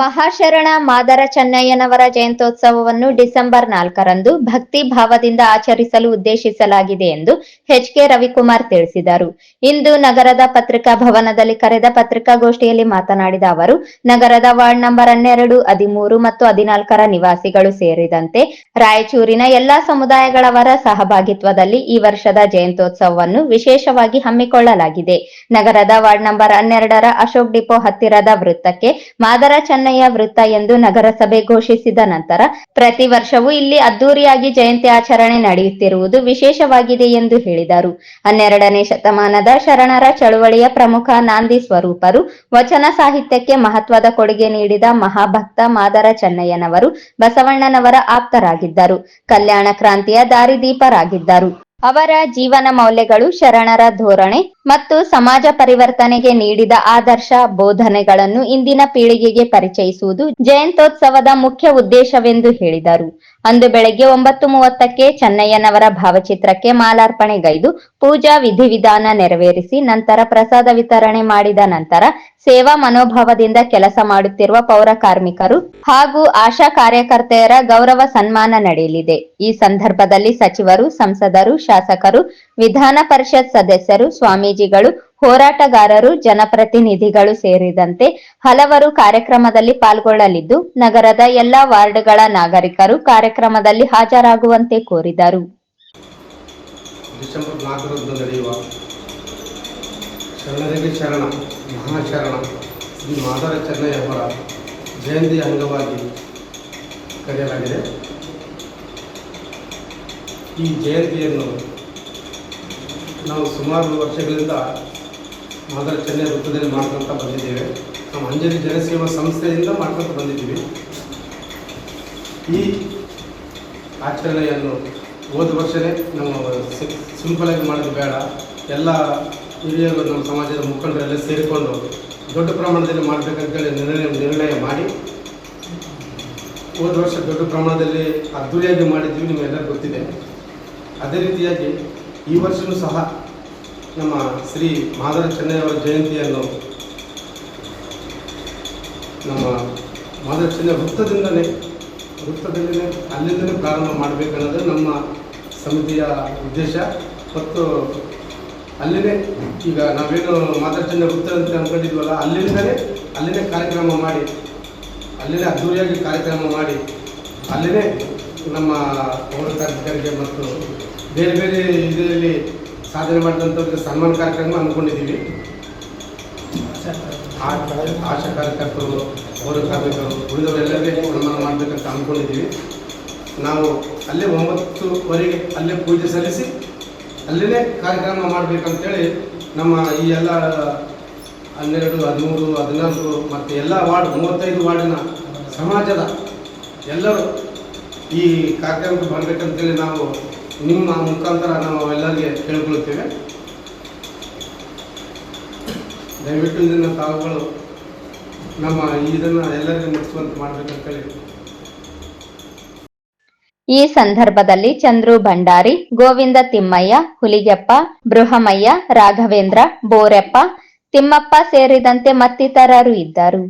ಮಹಾಶರಣ Madar ಚೆನ್ನಯ್ಯನವರ ಜಯಂತ್ಯೋತ್ಸವವನ್ನು December ನಾಲ್ಕರಂದು ಭಕ್ತಿ ಭಾವದಿಂದ ಆಚರಿಸಲು ಉದ್ದೇಶಿಸಲಾಗಿದೆ ಎಂದು ಎಚ್ ಕೆ ರವಿಕುಮಾರ್ ತಿಳಿಸಿದರು. ಇಂದು ನಗರದ ಪತ್ರಿಕಾ ಭವನದಲ್ಲಿ ಕರೆದ ಪತ್ರಿಕಾಗೋಷ್ಠಿಯಲ್ಲಿ ಮಾತನಾಡಿದ ಅವರು, ನಗರದ ವಾರ್ಡ್ ನಂಬರ್ ಹನ್ನೆರಡು, ಹದಿಮೂರು ಮತ್ತು ಹದಿನಾಲ್ಕರ ನಿವಾಸಿಗಳು ಸೇರಿದಂತೆ ರಾಯಚೂರಿನ ಎಲ್ಲಾ ಸಮುದಾಯಗಳವರ ಸಹಭಾಗಿತ್ವದಲ್ಲಿ ಈ ವರ್ಷದ ಜಯಂತ್ಯೋತ್ಸವವನ್ನು ವಿಶೇಷವಾಗಿ ಹಮ್ಮಿಕೊಳ್ಳಲಾಗಿದೆ. ನಗರದ ವಾರ್ಡ್ ನಂಬರ್ ಹನ್ನೆರಡರ ಅಶೋಕ್ ಡಿಪೋ ಹತ್ತಿರದ ವೃತ್ತಕ್ಕೆ ಮಾದರ ಚೆನ್ನಯ್ಯ ವೃತ್ತ ಎಂದು ನಗರಸಭೆ ಘೋಷಿಸಿದ ನಂತರ ಪ್ರತಿ ವರ್ಷವೂ ಇಲ್ಲಿ ಅದ್ದೂರಿಯಾಗಿ ಜಯಂತಿ ಆಚರಣೆ ನಡೆಯುತ್ತಿರುವುದು ವಿಶೇಷವಾಗಿದೆ ಎಂದು ಹೇಳಿದರು. ಹನ್ನೆರಡನೇ ಶತಮಾನದ ಶರಣರ ಚಳುವಳಿಯ ಪ್ರಮುಖ ನಾಂದಿ ಸ್ವರೂಪರು ವಚನ ಸಾಹಿತ್ಯಕ್ಕೆ ಮಹತ್ವದ ಕೊಡುಗೆ ನೀಡಿದ ಮಹಾಭಕ್ತ ಮಾದರ ಚೆನ್ನಯ್ಯನವರು ಬಸವಣ್ಣನವರ ಆಪ್ತರಾಗಿದ್ದರು. ಕಲ್ಯಾಣ ಕ್ರಾಂತಿಯ ದಾರಿದೀಪರಾಗಿದ್ದರು. ಅವರ ಜೀವನ ಮೌಲ್ಯಗಳು ಶರಣರ ಧೋರಣೆ ಮತ್ತು ಸಮಾಜ ಪರಿವರ್ತನೆಗೆ ನೀಡಿದ ಆದರ್ಶ ಬೋಧನೆಗಳನ್ನು ಇಂದಿನ ಪೀಳಿಗೆಗೆ ಪರಿಚಯಿಸುವುದು ಜಯಂತೋತ್ಸವದ ಮುಖ್ಯ ಉದ್ದೇಶವೆಂದು ಹೇಳಿದರು. ಅಂದು ಬೆಳಗ್ಗೆ ಒಂಬತ್ತು ಮೂವತ್ತಕ್ಕೆ ಚೆನ್ನಯ್ಯನವರ ಭಾವಚಿತ್ರಕ್ಕೆ ಮಾಲಾರ್ಪಣೆಗೈದು ಪೂಜಾ ವಿಧಿವಿಧಾನ ನೆರವೇರಿಸಿ ನಂತರ ಪ್ರಸಾದ ವಿತರಣೆ ಮಾಡಿದ ನಂತರ ಸೇವಾ ಮನೋಭಾವದಿಂದ ಕೆಲಸ ಮಾಡುತ್ತಿರುವ ಪೌರ ಕಾರ್ಮಿಕರು ಹಾಗೂ ಆಶಾ ಕಾರ್ಯಕರ್ತೆಯರ ಗೌರವ ಸನ್ಮಾನ ನಡೆಯಲಿದೆ. ಈ ಸಂದರ್ಭದಲ್ಲಿ ಸಚಿವರು, ಸಂಸದರು, ಶಾಸಕರು, ವಿಧಾನ ಪರಿಷತ್ ಸದಸ್ಯರು ಸ್ವಾಮೀಜಿಗಳು ಹೋರಾಟಗಾರರು, ಜನಪ್ರತಿನಿಧಿಗಳು ಸೇರಿದಂತೆ ಹಲವರು ಕಾರ್ಯಕ್ರಮದಲ್ಲಿ ಪಾಲ್ಗೊಳ್ಳಲಿದ್ದು, ನಗರದ ಎಲ್ಲಾ ವಾರ್ಡ್ಗಳ ನಾಗರಿಕರು ಕಾರ್ಯಕ್ರಮದಲ್ಲಿ ಹಾಜರಾಗುವಂತೆ ಕೋರಿದರು. ಶರಣರಿಗೆ ಶರಣ, ಮಹಾಶರಣ, ಶ್ರೀ ಮಾದರ ಚೆನ್ನಯ್ಯವರ ಜಯಂತಿ ಅಂಗವಾಗಿ ಕರೆಯಲಾಗಿದೆ. ಈ ಜಯಂತಿಯನ್ನು ನಾವು ಸುಮಾರು ವರ್ಷಗಳಿಂದ ಮಾದರ ಚೆನ್ನೈ ವೃತ್ತದಲ್ಲಿ ಮಾಡ್ಕೊತ ಬಂದಿದ್ದೇವೆ. ನಾವು ಅಂಜಲಿ ಜನಸೇವಾ ಸಂಸ್ಥೆಯಿಂದ ಮಾಡ್ಕೊತ ಬಂದಿದ್ದೀವಿ. ಈ ಆಚರಣೆಯನ್ನು ಹೋದ ವರ್ಷವೇ ನಮ್ಮ ಸಿಂಪಲ್ ಆಗಿ ಮಾಡೋದು ಬೇಡ. ಎಲ್ಲ ಹಿರಿಯರು ನಮ್ಮ ಸಮಾಜದ ಮುಖಂಡರೆಲ್ಲ ಸೇರಿಕೊಂಡು ದೊಡ್ಡ ಪ್ರಮಾಣದಲ್ಲಿ ಮಾಡಬೇಕಂತೇಳಿ ನಿರ್ಣಯ ನಿರ್ಣಯ ಮಾಡಿ ಹೋದ ವರ್ಷ ದೊಡ್ಡ ಪ್ರಮಾಣದಲ್ಲಿ ಅದ್ದೂರಿಯಾಗಿ ಮಾಡಿದ್ದೀವಿ ನಿಮಗೆಲ್ಲ ಗೊತ್ತಿದೆ. ಅದೇ ರೀತಿಯಾಗಿ ಈ ವರ್ಷವೂ ಸಹ ನಮ್ಮ ಶ್ರೀ ಮಾದರ ಚೆನ್ನಯ್ಯವರ ಜಯಂತಿಯನ್ನು ನಮ್ಮ ಮಾದರ ಚೆನ್ನೈ ವೃತ್ತದಿಂದಲೇ ವೃತ್ತದಲ್ಲಿನೇ ಅಲ್ಲಿಂದಲೇ ಪ್ರಾರಂಭ ಮಾಡಬೇಕನ್ನೋದು ನಮ್ಮ ಸಮಿತಿಯ ಉದ್ದೇಶ. ಮತ್ತು ಅಲ್ಲಿನೇ ಈಗ ನಾವೇನು ಮಾತಾಡ್ತಿದ್ದ ವೃತ್ತ ಅಂತ ಅಂದ್ಕೊಂಡಿದ್ವಲ್ಲ ಅಲ್ಲಿಂದಲೇ, ಅಲ್ಲಿನೇ ಕಾರ್ಯಕ್ರಮ ಮಾಡಿ, ಅಲ್ಲಿನೇ ಅದ್ದೂರಿಯಾಗಿ ಕಾರ್ಯಕ್ರಮ ಮಾಡಿ, ಅಲ್ಲಿನೇ ನಮ್ಮ ಪೌರ ಕಾರ್ಮಿಕರಿಗೆ ಮತ್ತು ಬೇರೆ ಬೇರೆ ಇದರಲ್ಲಿ ಸಾಧನೆ ಮಾಡಿದಂಥವ್ರಿಗೆ ಸನ್ಮಾನ ಕಾರ್ಯಕ್ರಮ ಅಂದ್ಕೊಂಡಿದ್ದೀವಿ. ಆಶಾ ಕಾರ್ಯಕರ್ತರು, ಪೌರ ಕಾರ್ಮಿಕರು ಉಳಿದವರೆಲ್ಲರಿಗೆ ಸನ್ಮಾನ ಮಾಡಬೇಕಂತ ಅಂದ್ಕೊಂಡಿದ್ದೀವಿ. ನಾವು ಅಲ್ಲೇ ಒಂಬತ್ತುವರೆಗೆ ಅಲ್ಲೇ ಪೂಜೆ ಸಲ್ಲಿಸಿ ಅಲ್ಲೇ ಕಾರ್ಯಕ್ರಮ ಮಾಡಬೇಕಂತೇಳಿ ನಮ್ಮ ಈ ಎಲ್ಲ ಹನ್ನೆರಡು, ಹದಿಮೂರು, ಹದಿನಾಲ್ಕು ಮತ್ತು ಎಲ್ಲ ವಾರ್ಡ್, ಮೂವತ್ತೈದು ವಾರ್ಡಿನ ಸಮಾಜದ ಎಲ್ಲರೂ ಈ ಕಾರ್ಯಕ್ರಮಕ್ಕೆ ಬರಬೇಕಂತೇಳಿ ನಾವು ನಿಮ್ಮ ಮುಖಾಂತರ ನಾವು ಎಲ್ಲರಿಗೆ ಕೇಳ್ಕೊಳ್ತೇವೆ ದಯವಿಟ್ಟು ಇದನ್ನು ತಾವುಗಳು ನಮ್ಮ ಇದನ್ನ ಎಲ್ಲರಿಗೂ ಮುಟ್ಟಿಸುವಂತೆ ಮಾಡಬೇಕಂತೇಳಿ ಈ ಸಂದರ್ಭದಲ್ಲಿ ಚಂದ್ರು ಭಂಡಾರಿ, ಗೋವಿಂದ ತಿಮ್ಮಯ್ಯ, ಹುಲಿಗೆಪ್ಪ, ಬೃಹಮಯ್ಯ, ರಾಘವೇಂದ್ರ, ಬೋರೆಪ್ಪ, ತಿಮ್ಮಪ್ಪ ಸೇರಿದಂತೆ ಮತ್ತಿತರರು ಇದ್ದರು.